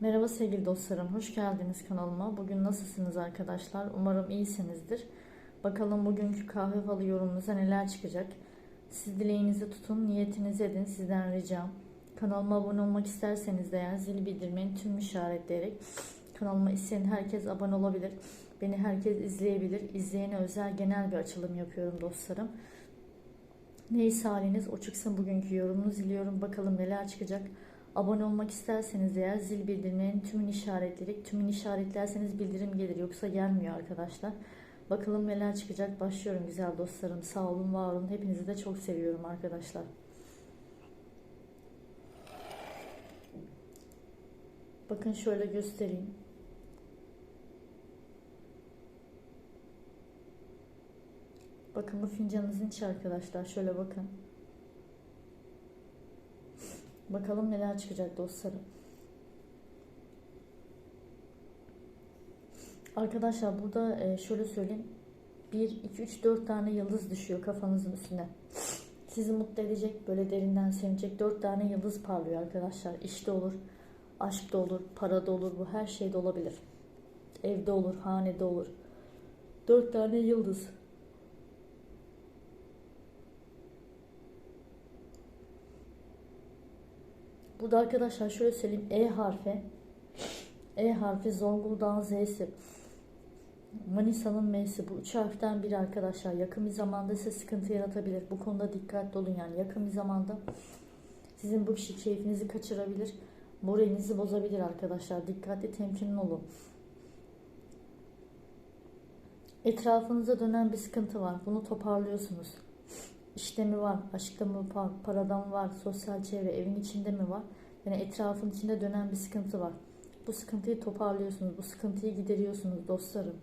Merhaba sevgili dostlarım, hoş geldiniz kanalıma. Bugün nasılsınız arkadaşlar? Umarım iyisinizdir. Bakalım bugünkü kahve falı yorumunuza neler çıkacak? Siz dileğinizi tutun, niyetinizi edin sizden ricam. Kanalıma abone olmak isterseniz de eğer zil bildirimini tüm işaretleyerek kanalıma isteyen herkes abone olabilir. Beni herkes izleyebilir. İzleyene özel genel bir açılım yapıyorum dostlarım. Neyse haliniz o çıksın bugünkü yorumunuzu diliyorum. Bakalım neler çıkacak. Abone olmak isterseniz eğer zil bildirimlerinin tümünü işaretleyerek tümünü işaretlerseniz bildirim gelir. Yoksa gelmiyor arkadaşlar. Bakalım neler çıkacak. Başlıyorum güzel dostlarım. Sağ olun, var olun. Hepinizi de çok seviyorum arkadaşlar. Bakın şöyle göstereyim. Bakın bu fincanınızın içi arkadaşlar. Şöyle bakın. Bakalım neler çıkacak dostlarım. Arkadaşlar burada e, şöyle söyleyeyim. 1, 2, 3, 4 tane yıldız düşüyor kafanızın üstüne. Sizi mutlu edecek, böyle derinden sevinecek 4 tane yıldız parlıyor arkadaşlar. İşte olur, aşkta olur, parada olur, bu her şeyde olabilir. Evde olur, hanede olur. 4 tane yıldız. Burada arkadaşlar şöyle söyleyeyim. E harfi. E harfi Zonguldak'ın Z'si. Manisa'nın M'si. Bu üç harften biri arkadaşlar. Yakın bir zamanda size sıkıntı yaratabilir. Bu konuda dikkatli olun yani. Yakın bir zamanda sizin bu kişi keyfinizi kaçırabilir. Moralinizi bozabilir arkadaşlar. Dikkatli temkinli olun. Etrafınıza dönen bir sıkıntı var. Bunu toparlıyorsunuz. İşte mi var, aşkta mı var, parada mı var, sosyal çevre, evin içinde mi var? Yani etrafın içinde dönen bir sıkıntı var. Bu sıkıntıyı toparlıyorsunuz, bu sıkıntıyı gideriyorsunuz dostlarım.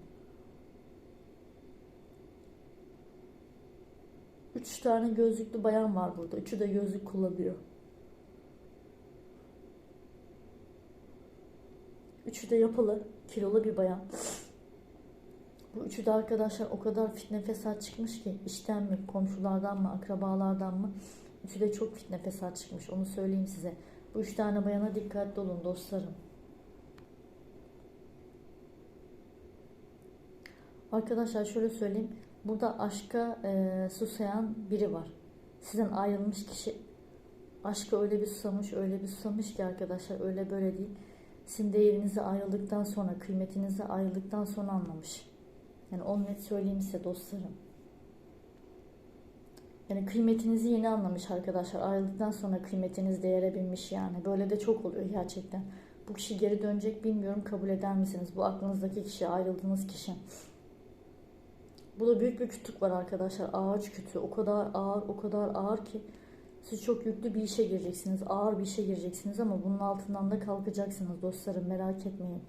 Üç tane gözlüklü bayan var burada. Üçü de gözlük kullanıyor. Üçü de yapılı, kilolu bir bayan. Bu üçü de arkadaşlar o kadar fitne fesat çıkmış ki işten mi, komşulardan mı, akrabalardan mı? Üçü de çok fitne fesat çıkmış onu söyleyeyim size. Bu üç tane bayana dikkatli olun dostlarım. Arkadaşlar şöyle söyleyeyim. Burada aşka e, susayan biri var. Sizden ayrılmış kişi aşka öyle bir susamış, öyle bir susamış ki arkadaşlar öyle böyle değil. Sizin değerinizi ayrıldıktan sonra, kıymetinizi ayrıldıktan sonra anlamış. Yani onu net söyleyeyim size dostlarım. Yani kıymetinizi yeni anlamış arkadaşlar. Ayrıldıktan sonra kıymetiniz değere binmiş yani. Böyle de çok oluyor gerçekten. Bu kişi geri dönecek bilmiyorum kabul eder misiniz? Bu aklınızdaki kişi, ayrıldığınız kişi. Bu da büyük bir kütük var arkadaşlar. Ağaç kütüğü. O kadar ağır, o kadar ağır ki siz çok yüklü bir işe gireceksiniz. Ağır bir işe gireceksiniz ama bunun altından da kalkacaksınız dostlarım. Merak etmeyin.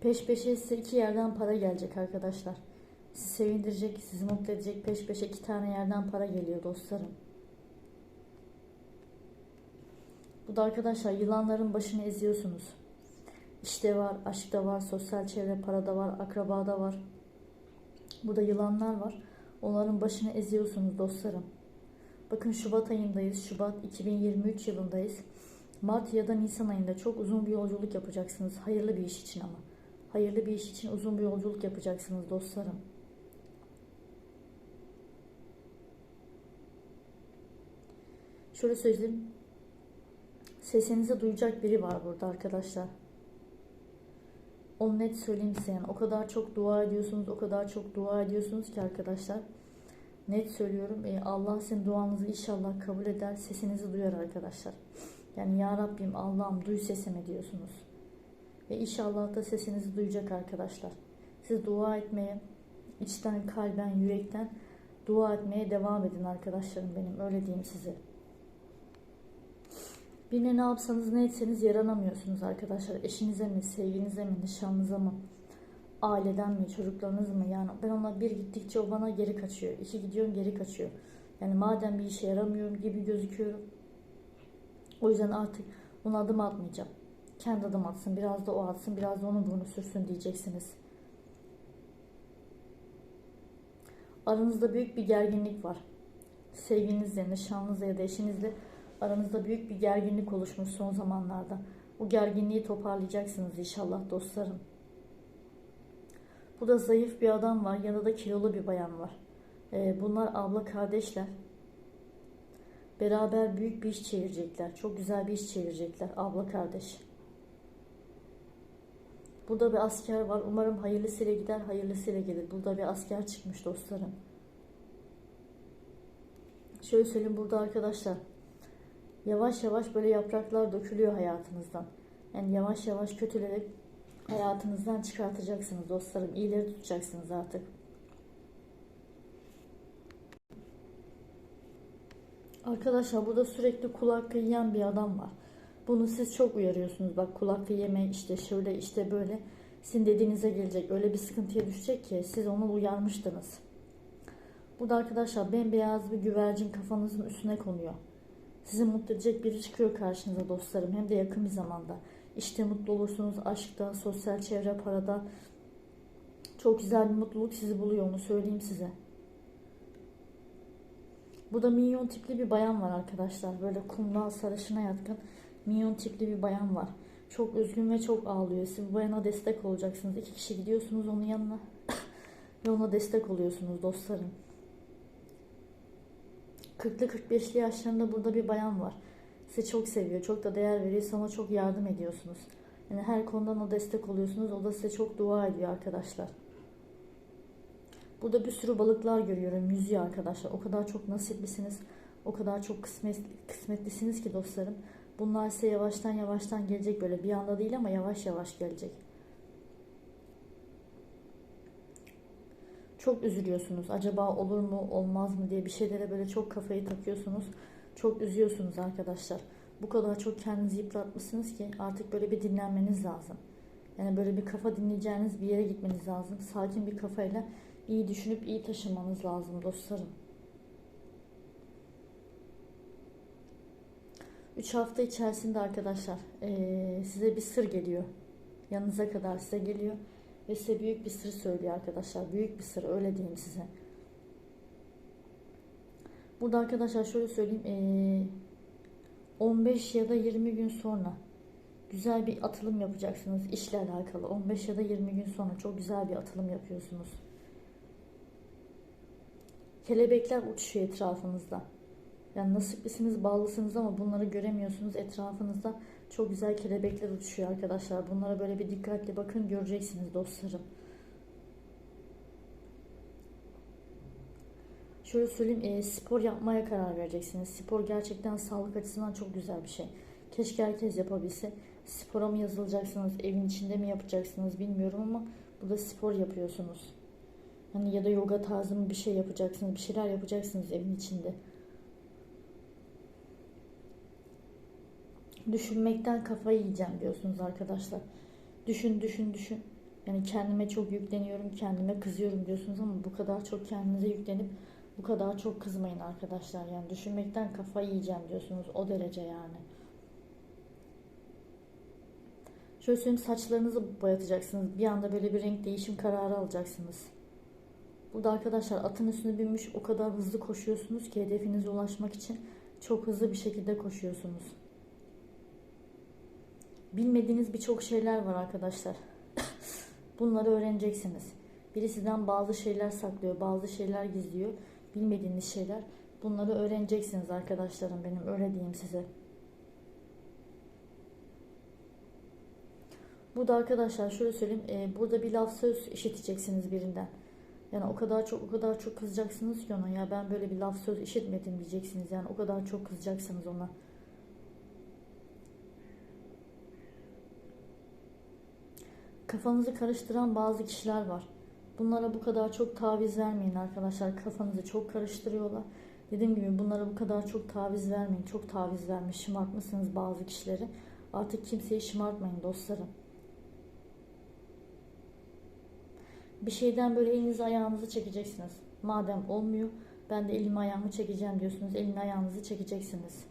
Peş peşe size iki yerden para gelecek arkadaşlar. Sizi sevindirecek, sizi mutlu edecek peş peşe iki tane yerden para geliyor dostlarım. Bu da arkadaşlar yılanların başını eziyorsunuz. İşte var, aşkta var, sosyal çevre, parada var, akrabada var. Burada yılanlar var. Onların başını eziyorsunuz dostlarım. Bakın Şubat ayındayız. Şubat 2023 yılındayız. Mart ya da Nisan ayında çok uzun bir yolculuk yapacaksınız. Hayırlı bir iş için ama. Hayırlı bir iş için uzun bir yolculuk yapacaksınız dostlarım. Şöyle söyleyeyim. Sesinizi duyacak biri var burada arkadaşlar. Onu net söyleyeyim size yani. O kadar çok dua ediyorsunuz, o kadar çok dua ediyorsunuz ki arkadaşlar. Net söylüyorum. E, Allah sizin duanızı inşallah kabul eder. Sesinizi duyar arkadaşlar. Yani Ya Rabbim Allah'ım duy sesimi diyorsunuz. Ve inşallah da sesinizi duyacak arkadaşlar. Siz dua etmeye, içten, kalben, yürekten dua etmeye devam edin arkadaşlarım benim. Öyle diyeyim size. Birine ne yapsanız ne etseniz yaranamıyorsunuz arkadaşlar. Eşinize mi, sevginize mi, nişanlıza mı, aileden mi, çocuklarınız mı? Yani ben ona bir gittikçe o bana geri kaçıyor. İki gidiyorum geri kaçıyor. Yani madem bir işe yaramıyorum gibi gözüküyorum. O yüzden artık ona adım atmayacağım. Kendi adım atsın, biraz da o atsın, biraz da onun burnu sürsün diyeceksiniz. Aranızda büyük bir gerginlik var. Sevginizle, nişanlınızla ya da eşinizle Aranızda büyük bir gerginlik oluşmuş son zamanlarda. Bu gerginliği toparlayacaksınız inşallah dostlarım. Bu da zayıf bir adam var. Yanında da kilolu bir bayan var. Ee, bunlar abla kardeşler. Beraber büyük bir iş çevirecekler. Çok güzel bir iş çevirecekler. Abla kardeş. Burada bir asker var. Umarım hayırlısıyla gider, hayırlısıyla gelir. Burada bir asker çıkmış dostlarım. Şöyle söyleyeyim burada arkadaşlar. Yavaş yavaş böyle yapraklar dökülüyor hayatınızdan. Yani yavaş yavaş kötüleri hayatınızdan çıkartacaksınız dostlarım. İyileri tutacaksınız artık. Arkadaşlar burada sürekli kulak yiyen bir adam var. Bunu siz çok uyarıyorsunuz. Bak kulak yeme işte şöyle işte böyle. Sizin dediğinize gelecek. Öyle bir sıkıntıya düşecek ki siz onu uyarmıştınız. Burada arkadaşlar bembeyaz bir güvercin kafanızın üstüne konuyor. Sizi mutlu edecek biri çıkıyor karşınıza dostlarım. Hem de yakın bir zamanda. İşte mutlu olursunuz aşkta, sosyal çevre, parada. Çok güzel bir mutluluk sizi buluyor onu söyleyeyim size. Burada minyon tipli bir bayan var arkadaşlar. Böyle kumral sarışına yatkın minyon tipli bir bayan var. Çok üzgün ve çok ağlıyor. Siz bu bayana destek olacaksınız. İki kişi gidiyorsunuz onun yanına ve ona destek oluyorsunuz dostlarım. 40'lı 45'li yaşlarında burada bir bayan var. Sizi çok seviyor, çok da değer veriyor. Sana çok yardım ediyorsunuz. Yani her konudan o destek oluyorsunuz. O da size çok dua ediyor arkadaşlar. Burada bir sürü balıklar görüyorum. Yüzüyor arkadaşlar. O kadar çok nasiplisiniz. O kadar çok kısmet, kısmetlisiniz ki dostlarım. Bunlar size yavaştan yavaştan gelecek böyle. Bir anda değil ama yavaş yavaş gelecek. Çok üzülüyorsunuz. Acaba olur mu olmaz mı diye bir şeylere böyle çok kafayı takıyorsunuz. Çok üzüyorsunuz arkadaşlar. Bu kadar çok kendinizi yıpratmışsınız ki artık böyle bir dinlenmeniz lazım. Yani böyle bir kafa dinleyeceğiniz bir yere gitmeniz lazım. Sakin bir kafayla iyi düşünüp iyi taşınmanız lazım dostlarım. 3 hafta içerisinde arkadaşlar ee, size bir sır geliyor. Yanınıza kadar size geliyor. Ve size büyük bir sır söylüyor arkadaşlar. Büyük bir sır öyle diyeyim size. Burada arkadaşlar şöyle söyleyeyim. Ee, 15 ya da 20 gün sonra güzel bir atılım yapacaksınız işle alakalı. 15 ya da 20 gün sonra çok güzel bir atılım yapıyorsunuz. Kelebekler uçuşuyor etrafınızda. Yani nasiplisiniz, bağlısınız ama bunları göremiyorsunuz. Etrafınızda çok güzel kelebekler uçuşuyor arkadaşlar. Bunlara böyle bir dikkatli bakın göreceksiniz dostlarım. Şöyle söyleyeyim, e, spor yapmaya karar vereceksiniz. Spor gerçekten sağlık açısından çok güzel bir şey. Keşke herkes yapabilse. Spora mı yazılacaksınız, evin içinde mi yapacaksınız bilmiyorum ama burada spor yapıyorsunuz. Hani ya da yoga tarzı mı bir şey yapacaksınız, bir şeyler yapacaksınız evin içinde. Düşünmekten kafayı yiyeceğim diyorsunuz arkadaşlar. Düşün düşün düşün. Yani kendime çok yükleniyorum, kendime kızıyorum diyorsunuz ama bu kadar çok kendinize yüklenip bu kadar çok kızmayın arkadaşlar. Yani düşünmekten kafayı yiyeceğim diyorsunuz o derece yani. Şöyle söyleyeyim saçlarınızı boyatacaksınız. Bir anda böyle bir renk değişim kararı alacaksınız. Burada arkadaşlar atın üstüne binmiş o kadar hızlı koşuyorsunuz ki hedefinize ulaşmak için çok hızlı bir şekilde koşuyorsunuz. Bilmediğiniz birçok şeyler var arkadaşlar. Bunları öğreneceksiniz. Biri sizden bazı şeyler saklıyor, bazı şeyler gizliyor. Bilmediğiniz şeyler. Bunları öğreneceksiniz arkadaşlarım benim öyle diyeyim size. Bu da arkadaşlar şöyle söyleyeyim. E, burada bir laf söz işiteceksiniz birinden. Yani o kadar çok o kadar çok kızacaksınız ki ona ya ben böyle bir laf söz işitmedim diyeceksiniz. Yani o kadar çok kızacaksınız ona. Kafanızı karıştıran bazı kişiler var. Bunlara bu kadar çok taviz vermeyin arkadaşlar. Kafanızı çok karıştırıyorlar. Dediğim gibi bunlara bu kadar çok taviz vermeyin. Çok taviz vermiş, şımartmışsınız bazı kişileri. Artık kimseyi şımartmayın dostlarım. Bir şeyden böyle elinizi ayağınızı çekeceksiniz. Madem olmuyor ben de elimi ayağımı çekeceğim diyorsunuz. Elini ayağınızı çekeceksiniz.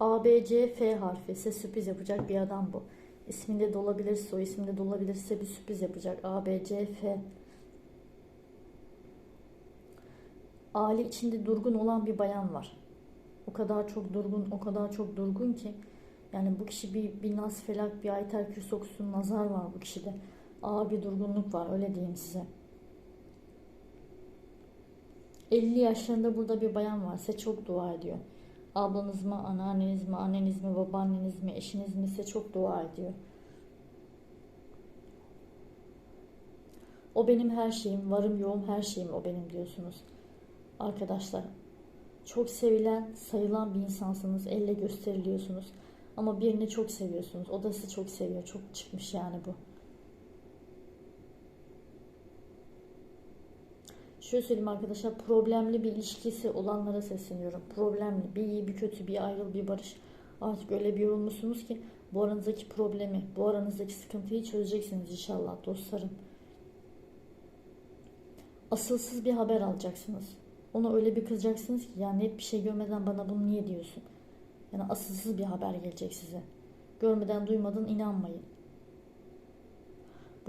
A, B, C, F harfi size sürpriz yapacak bir adam bu. İsminde de olabilir, soy isminde de olabilir. Bir sürpriz yapacak. A, B, C, F. Aile içinde durgun olan bir bayan var. O kadar çok durgun, o kadar çok durgun ki. Yani bu kişi bir, bir nas felak, bir ayter kürs okusun, nazar var bu kişide. Ağır bir durgunluk var öyle diyeyim size. 50 yaşlarında burada bir bayan var. Size çok dua ediyor. Ablanız mı, anneanneniz mi, anneniz mi, babaanneniz mi, eşiniz mi size çok dua ediyor. O benim her şeyim, varım yoğum her şeyim o benim diyorsunuz. Arkadaşlar çok sevilen, sayılan bir insansınız. Elle gösteriliyorsunuz. Ama birini çok seviyorsunuz. O da sizi çok seviyor. Çok çıkmış yani bu. Şöyle söyleyeyim arkadaşlar. Problemli bir ilişkisi olanlara sesleniyorum. Problemli. Bir iyi bir kötü bir ayrıl bir barış. Artık öyle bir yorulmuşsunuz ki bu aranızdaki problemi, bu aranızdaki sıkıntıyı çözeceksiniz inşallah dostlarım. Asılsız bir haber alacaksınız. Ona öyle bir kızacaksınız ki yani net bir şey görmeden bana bunu niye diyorsun? Yani asılsız bir haber gelecek size. Görmeden duymadan inanmayın.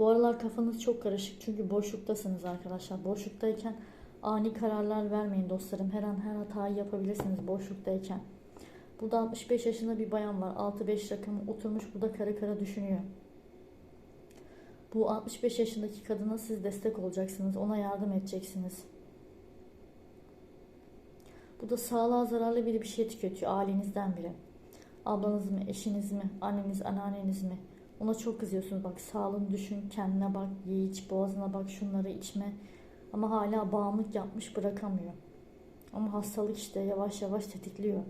Bu aralar kafanız çok karışık çünkü boşluktasınız arkadaşlar. Boşluktayken ani kararlar vermeyin dostlarım. Her an her hatayı yapabilirsiniz boşluktayken. Burada 65 yaşında bir bayan var. 6-5 rakamı oturmuş burada kara kara düşünüyor. Bu 65 yaşındaki kadına siz destek olacaksınız. Ona yardım edeceksiniz. Bu da sağlığa zararlı biri bir şey tüketiyor. Ailenizden biri. Ablanız mı, eşiniz mi, anneniz, anneanneniz mi? Ona çok kızıyorsunuz. Bak sağlığını düşün, kendine bak, ye iç, boğazına bak, şunları içme. Ama hala bağımlılık yapmış bırakamıyor. Ama hastalık işte yavaş yavaş tetikliyor.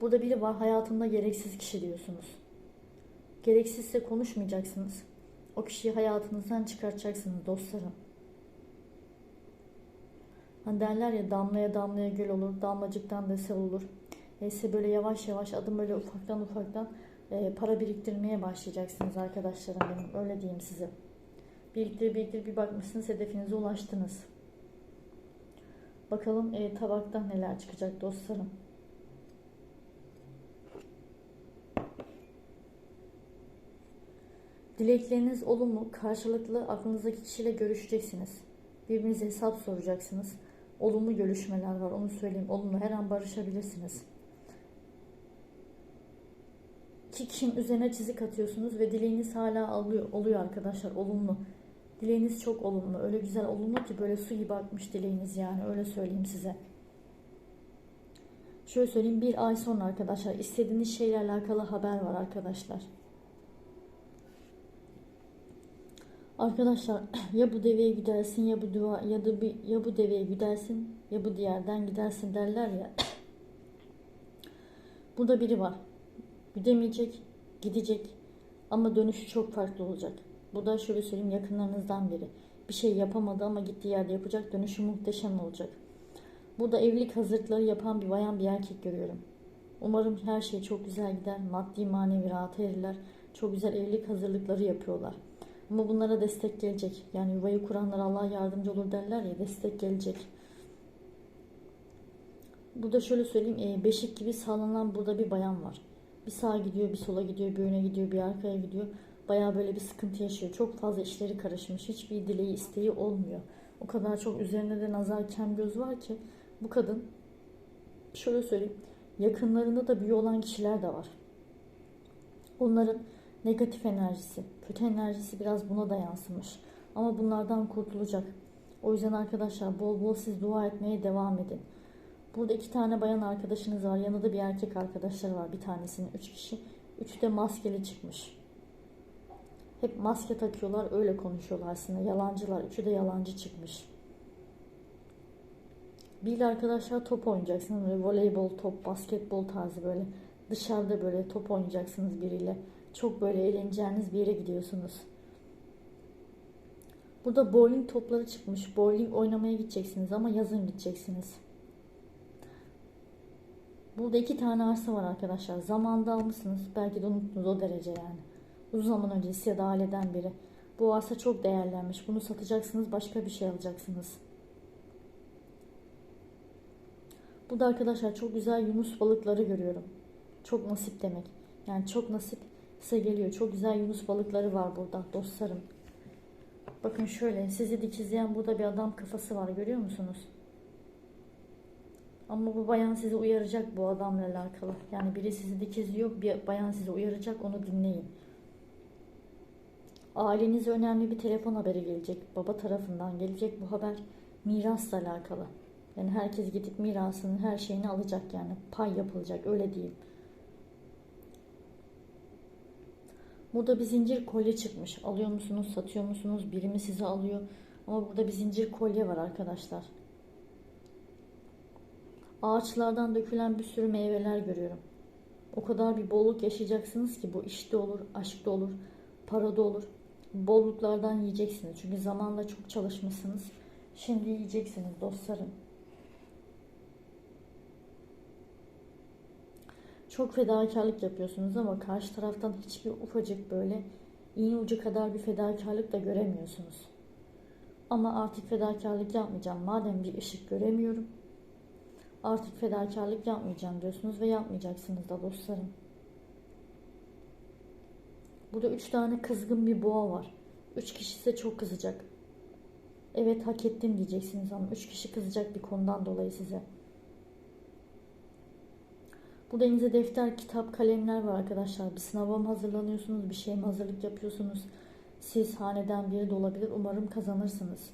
Burada biri var hayatında gereksiz kişi diyorsunuz. Gereksizse konuşmayacaksınız. O kişiyi hayatınızdan çıkartacaksınız dostlarım. Hani derler ya damlaya damlaya göl olur, damlacıktan da sel olur. Neyse böyle yavaş yavaş adım böyle ufaktan ufaktan e, para biriktirmeye başlayacaksınız arkadaşlarım benim. Öyle diyeyim size. Biriktir biriktir bir bakmışsınız hedefinize ulaştınız. Bakalım e, tabaktan neler çıkacak dostlarım. Dilekleriniz olumlu, karşılıklı aklınızdaki kişiyle görüşeceksiniz. Birbirinize hesap soracaksınız. Olumlu görüşmeler var, onu söyleyeyim. Olumlu, her an barışabilirsiniz. İki kişinin üzerine çizik atıyorsunuz ve dileğiniz hala alıyor, oluyor arkadaşlar, olumlu. Dileğiniz çok olumlu, öyle güzel olumlu ki böyle su gibi akmış dileğiniz yani, öyle söyleyeyim size. Şöyle söyleyeyim, bir ay sonra arkadaşlar istediğiniz şeyle alakalı haber var arkadaşlar. Arkadaşlar ya bu deveye gidersin ya bu dua ya da bir ya bu deveye gidersin ya bu diğerden gidersin derler ya. Burada biri var. Gidemeyecek, gidecek ama dönüşü çok farklı olacak. Bu da şöyle söyleyeyim yakınlarınızdan biri. Bir şey yapamadı ama gittiği yerde yapacak. Dönüşü muhteşem olacak. Burada evlilik hazırlıkları yapan bir bayan bir erkek görüyorum. Umarım her şey çok güzel gider. Maddi manevi rahat erirler. Çok güzel evlilik hazırlıkları yapıyorlar. Ama bunlara destek gelecek. Yani yuvayı kuranlar Allah yardımcı olur derler ya destek gelecek. Burada şöyle söyleyeyim e, beşik gibi sallanan burada bir bayan var. Bir sağa gidiyor, bir sola gidiyor, bir öne gidiyor, bir arkaya gidiyor. Bayağı böyle bir sıkıntı yaşıyor. Çok fazla işleri karışmış. Hiçbir dileği, isteği olmuyor. O kadar çok üzerine de nazar kem göz var ki bu kadın şöyle söyleyeyim yakınlarında da büyü olan kişiler de var. Onların negatif enerjisi, kötü enerjisi biraz buna da yansımış. Ama bunlardan kurtulacak. O yüzden arkadaşlar bol bol siz dua etmeye devam edin. Burada iki tane bayan arkadaşınız var. Yanında bir erkek arkadaşları var. Bir tanesinin üç kişi. Üçü de maskeli çıkmış. Hep maske takıyorlar. Öyle konuşuyorlar aslında. Yalancılar. Üçü de yalancı çıkmış. Bir arkadaşlar top oynayacaksınız. Böyle voleybol, top, basketbol tarzı böyle. Dışarıda böyle top oynayacaksınız biriyle. Çok böyle eğleneceğiniz bir yere gidiyorsunuz. Burada bowling topları çıkmış. Bowling oynamaya gideceksiniz ama yazın gideceksiniz. Burada iki tane arsa var arkadaşlar. Zamanda almışsınız. Belki de unuttunuz o derece yani. Uzun zaman öncesi ya da aileden biri. Bu arsa çok değerlenmiş. Bunu satacaksınız. Başka bir şey alacaksınız. Burada arkadaşlar çok güzel yunus balıkları görüyorum. Çok nasip demek. Yani çok nasip size geliyor. Çok güzel yunus balıkları var burada dostlarım. Bakın şöyle sizi dikizleyen burada bir adam kafası var görüyor musunuz? Ama bu bayan sizi uyaracak bu adamla alakalı. Yani biri sizi dikizliyor, bir bayan sizi uyaracak, onu dinleyin. Ailenize önemli bir telefon haberi gelecek. Baba tarafından gelecek bu haber mirasla alakalı. Yani herkes gidip mirasının her şeyini alacak yani. Pay yapılacak öyle diyeyim. Burada bir zincir kolye çıkmış. Alıyor musunuz, satıyor musunuz? Biri mi size alıyor? Ama burada bir zincir kolye var arkadaşlar. Ağaçlardan dökülen bir sürü meyveler görüyorum. O kadar bir bolluk yaşayacaksınız ki bu işte olur, aşkta olur, parada olur. Bolluklardan yiyeceksiniz. Çünkü zamanla çok çalışmışsınız. Şimdi yiyeceksiniz dostlarım. Çok fedakarlık yapıyorsunuz ama karşı taraftan hiçbir ufacık böyle iğne ucu kadar bir fedakarlık da göremiyorsunuz. Ama artık fedakarlık yapmayacağım. Madem bir ışık göremiyorum. Artık fedakarlık yapmayacağım diyorsunuz ve yapmayacaksınız da dostlarım. Burada üç tane kızgın bir boğa var. Üç kişi size çok kızacak. Evet hak ettim diyeceksiniz ama üç kişi kızacak bir konudan dolayı size. Burada elinizde defter, kitap, kalemler var arkadaşlar. Bir sınava mı hazırlanıyorsunuz, bir şeye mi hazırlık yapıyorsunuz? Siz haneden biri de olabilir. Umarım kazanırsınız.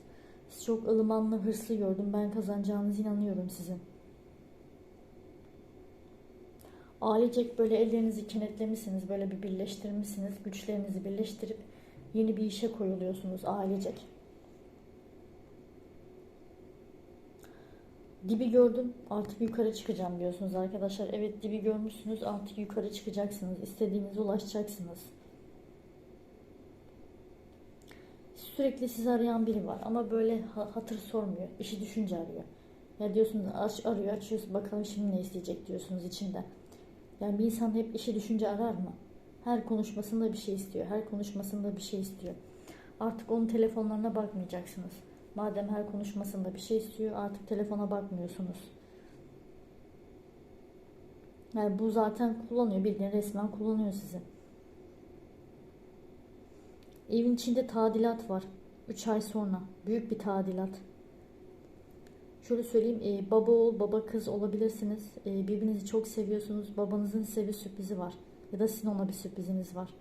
Siz çok ılımanlı, hırslı gördüm. Ben kazanacağınıza inanıyorum sizin. Ailecek böyle ellerinizi kenetlemişsiniz, böyle bir birleştirmişsiniz. Güçlerinizi birleştirip yeni bir işe koyuluyorsunuz ailecek. Dibi gördüm artık yukarı çıkacağım diyorsunuz arkadaşlar. Evet dibi görmüşsünüz artık yukarı çıkacaksınız. İstediğinize ulaşacaksınız. Sürekli sizi arayan biri var ama böyle hatır sormuyor. İşi düşünce arıyor. Ya diyorsunuz aç arıyor açıyorsunuz bakalım şimdi ne isteyecek diyorsunuz içinde. Yani bir insan hep işi düşünce arar mı? Her konuşmasında bir şey istiyor. Her konuşmasında bir şey istiyor. Artık onun telefonlarına bakmayacaksınız. Madem her konuşmasında bir şey istiyor artık telefona bakmıyorsunuz. Yani bu zaten kullanıyor. Bildiğin resmen kullanıyor sizi. Evin içinde tadilat var. 3 ay sonra. Büyük bir tadilat. Şöyle söyleyeyim. E, baba oğul, baba kız olabilirsiniz. E, birbirinizi çok seviyorsunuz. Babanızın size bir sürprizi var. Ya da sizin ona bir sürpriziniz var.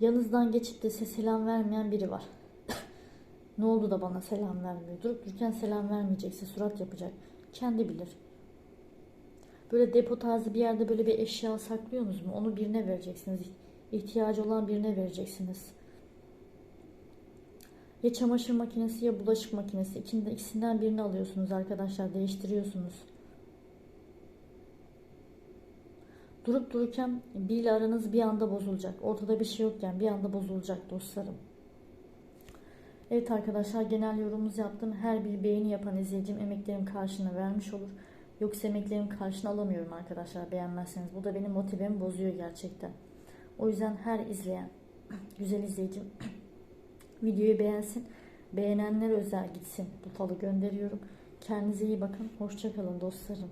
Yanınızdan geçip de size selam vermeyen biri var. ne oldu da bana selam vermiyor? Durup dururken selam vermeyecekse surat yapacak. Kendi bilir. Böyle depo tarzı bir yerde böyle bir eşya saklıyorsunuz mu? Onu birine vereceksiniz. İhtiyacı olan birine vereceksiniz. Ya çamaşır makinesi ya bulaşık makinesi. İkinden, ikisinden birini alıyorsunuz arkadaşlar. Değiştiriyorsunuz. Durup dururken biriyle aranız bir anda bozulacak. Ortada bir şey yokken bir anda bozulacak dostlarım. Evet arkadaşlar genel yorumumuz yaptım. Her bir beğeni yapan izleyicim emeklerim karşına vermiş olur. Yoksa emeklerim karşına alamıyorum arkadaşlar beğenmezseniz. Bu da benim motivemi bozuyor gerçekten. O yüzden her izleyen güzel izleyicim videoyu beğensin. Beğenenler özel gitsin. Bu falı gönderiyorum. Kendinize iyi bakın. Hoşçakalın dostlarım.